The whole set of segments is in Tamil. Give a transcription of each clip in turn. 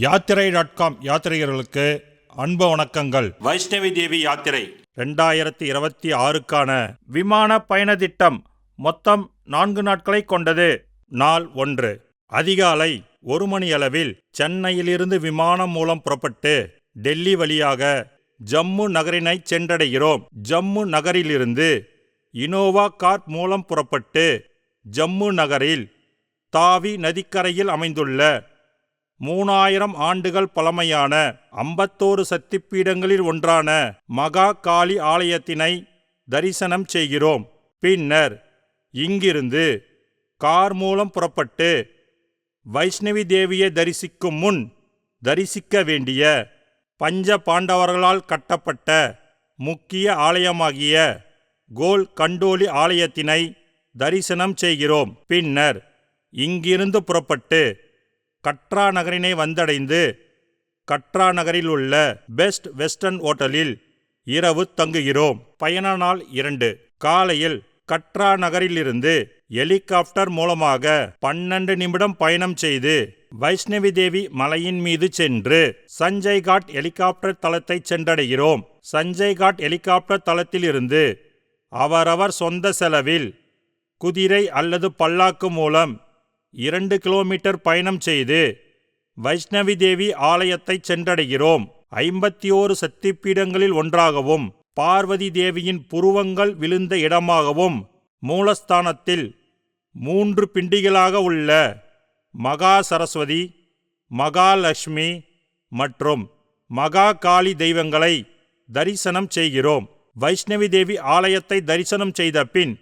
யாத்திரை டாட் காம் யாத்திரையர்களுக்கு அன்பு வணக்கங்கள். வைஷ்ணவி தேவி யாத்திரை. ரெண்டாயிரத்தி இருபத்தி ஆறுக்கான விமான பயண திட்டம் மொத்தம் நான்கு நாட்களை கொண்டது. நாள் ஒன்று. அதிகாலை ஒரு மணி அளவில் சென்னையிலிருந்து விமானம் மூலம் புறப்பட்டு டெல்லி வழியாக ஜம்மு நகரினை சென்றடைகிறோம். ஜம்மு நகரிலிருந்து இனோவா கார் மூலம் புறப்பட்டு ஜம்மு நகரில் தாவி நதிக்கரையில் அமைந்துள்ள மூணாயிரம் ஆண்டுகள் பழமையான ஐம்பத்தோரு சக்திப்பீடங்களில் ஒன்றான மகா காளி ஆலயத்தினை தரிசனம் செய்கிறோம். பின்னர் இங்கிருந்து கார் மூலம் புறப்பட்டு வைஷ்ணவி தேவியை தரிசிக்கும் முன் தரிசிக்க வேண்டிய பஞ்ச பாண்டவர்களால் கட்டப்பட்ட முக்கிய ஆலயமாகிய கோல் கண்டோலி ஆலயத்தினை தரிசனம் செய்கிறோம். பின்னர் இங்கிருந்து புறப்பட்டு கட்ரா நகரினை வந்தடைந்து கட்ரா நகரில் உள்ள பெஸ்ட் வெஸ்டர்ன் ஓட்டலில் இரவு தங்குகிறோம். பயண நாள் இரண்டு. காலையில் கட்ரா நகரிலிருந்து ஹெலிகாப்டர் மூலமாக பன்னெண்டு நிமிடம் பயணம் செய்து வைஷ்ணவி தேவி மலையின் மீது சென்று சஞ்சய் காட் ஹெலிகாப்டர் தளத்தை சென்றடைகிறோம். சஞ்சய் காட் ஹெலிகாப்டர் தளத்திலிருந்து அவரவர் சொந்த செலவில் குதிரை அல்லது பல்லாக்கு மூலம் இரண்டு கிலோமீட்டர் பயணம் செய்து வைஷ்ணவி தேவி ஆலயத்தை சென்றடைகிறோம். ஐம்பத்தி ஓரு சக்திப்பீடங்களில் ஒன்றாகவும் பார்வதி தேவியின் புருவங்கள் விழுந்த இடமாகவும் மூலஸ்தானத்தில் மூன்று பிண்டிகளாக உள்ள மகா சரஸ்வதி மகாலட்சுமி மற்றும் மகா காளி தெய்வங்களை தரிசனம் செய்கிறோம். வைஷ்ணவி தேவி ஆலயத்தை தரிசனம் செய்த பின்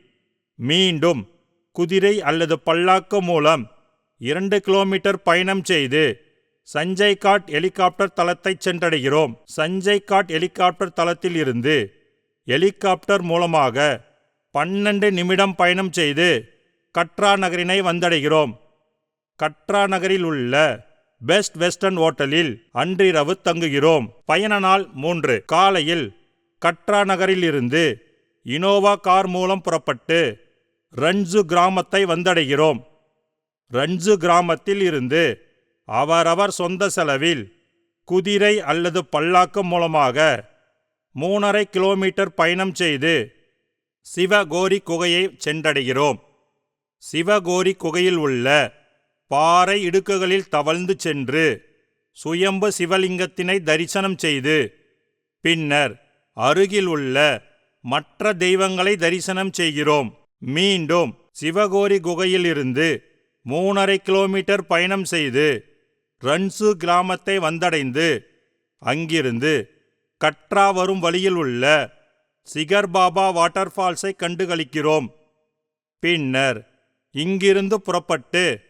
மீண்டும் குதிரை அல்லது பல்லாக்கு மூலம் இரண்டு கிலோமீட்டர் பயணம் செய்து சஞ்சய் காட் ஹெலிகாப்டர் தளத்தை சென்றடைகிறோம். சஞ்சய் காட் ஹெலிகாப்டர் தளத்தில் இருந்து ஹெலிகாப்டர் மூலமாக பன்னெண்டு நிமிடம் பயணம் செய்து கட்ரா நகரினை வந்தடைகிறோம். கட்ரா நகரில் உள்ள பெஸ்ட் வெஸ்டர்ன் ஓட்டலில் அன்றிரவு தங்குகிறோம். பயண நாள் மூன்று. காலையில் கட்ரா நகரிலிருந்து இனோவா கார் மூலம் புறப்பட்டு ரன்சு கிராமத்தை வந்தடைகிறோம். ரன்சு கிராமத்தில் இருந்து அவரவர் சொந்த செலவில் குதிரை அல்லது பல்லாக்கு மூலமாக மூணரை கிலோமீட்டர் பயணம் செய்து சிவகோரி குகையை சென்றடைகிறோம். சிவகோரி குகையில் உள்ள பாறை இடுக்குகளில் தவழ்ந்து சென்று சுயம்பு சிவலிங்கத்தினை தரிசனம் செய்து பின்னர் அருகில் உள்ள மற்ற தெய்வங்களை தரிசனம் செய்கிறோம். மீண்டும் சிவகோரி குகையிலிருந்து மூணரை கிலோமீட்டர் பயணம் செய்து ரன்சு கிராமத்தை வந்தடைந்து அங்கிருந்து கட்ரா வரும் வழியில் உள்ள சிகர் பாபா வாட்டர் ஃபால்ஸை கண்டுகளிக்கிறோம். பின்னர் இங்கிருந்து புறப்பட்டு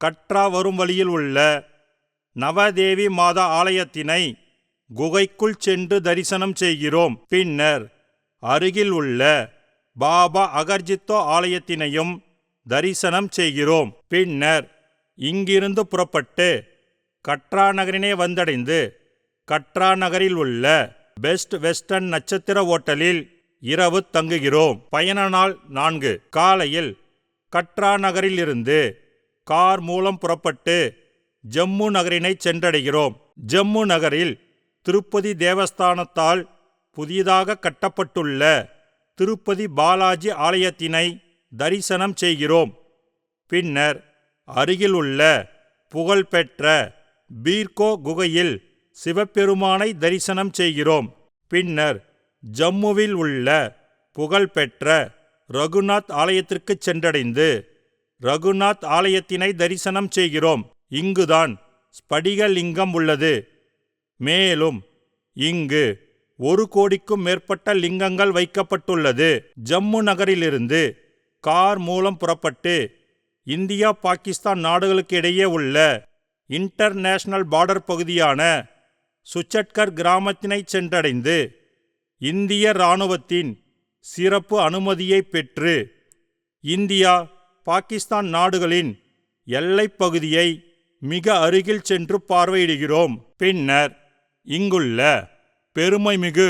கட்ரா வரும் வழியில் உள்ள நவதேவி மாதா ஆலயத்தினை குகைக்குள் சென்று தரிசனம் செய்கிறோம். பின்னர் அருகில் உள்ள பாபா அகர்ஜித்தோ ஆலயத்தினையும் தரிசனம் செய்கிறோம். பின்னர் இங்கிருந்து புறப்பட்டு கட்ரா நகரினை வந்தடைந்து கட்ரா நகரில் உள்ள பெஸ்ட் வெஸ்டர்ன் நட்சத்திர ஓட்டலில் இரவு தங்குகிறோம். பயண நாள் நான்கு. காலையில் கட்ரா நகரிலிருந்து கார் மூலம் புறப்பட்டு ஜம்மு நகரினை சென்றடைகிறோம். ஜம்மு நகரில் திருப்பதி தேவஸ்தானத்தால் புதிதாக கட்டப்பட்டுள்ள திருப்பதி பாலாஜி ஆலயத்தினை தரிசனம் செய்கிறோம். பின்னர் அருகிலுள்ள புகழ்பெற்ற பீர்கோ குகையில் சிவபெருமானை தரிசனம் செய்கிறோம். பின்னர் ஜம்முவில் உள்ள புகழ்பெற்ற ரகுநாத் ஆலயத்திற்கு சென்றடைந்து ரகுநாத் ஆலயத்தினை தரிசனம் செய்கிறோம். இங்குதான் ஸ்படிகலிங்கம் உள்ளது. மேலும் இங்கு ஒரு கோடிக்கும் மேற்பட்ட லிங்கங்கள் வைக்கப்பட்டுள்ளது. ஜம்மு நகரிலிருந்து கார் மூலம் புறப்பட்டு இந்தியா பாகிஸ்தான் நாடுகளுக்கு இடையே உள்ள இன்டர்நேஷனல் பார்டர் பகுதியான சுச்சட்கர் கிராமத்தினை சென்றடைந்து இந்திய இராணுவத்தின் சிறப்பு அனுமதியை பெற்று இந்தியா பாகிஸ்தான் நாடுகளின் எல்லைப் பகுதியை மிக அருகில் சென்று பார்வையிடுகிறோம். பின்னர் இங்குள்ள பெருமைமிகு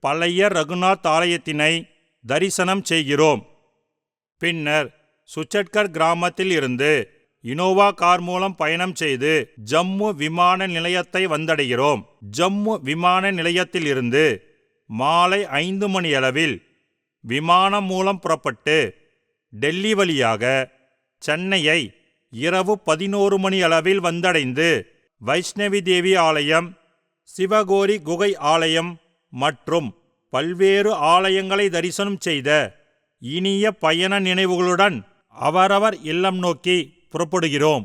பழைய ரகுநாத் ஆலயத்தினை தரிசனம் செய்கிறோம். பின்னர் சுச்சட்கர் கிராமத்தில் இருந்து இனோவா கார் மூலம் பயணம் செய்து ஜம்மு விமான நிலையத்தை வந்தடைகிறோம். ஜம்மு விமான நிலையத்தில் இருந்து மாலை ஐந்து மணியளவில் விமானம் மூலம் புறப்பட்டு டெல்லி வழியாக சென்னையை இரவு பதினோரு மணி அளவில் வந்தடைந்து வைஷ்ணவி தேவி ஆலயம் சிவகோரி குகை ஆலயம் மற்றும் பல்வேறு ஆலயங்களை தரிசனம் செய்த இனிய பயண நினைவுகளுடன் அவரவர் இல்லம் நோக்கி புறப்படுகிறோம்.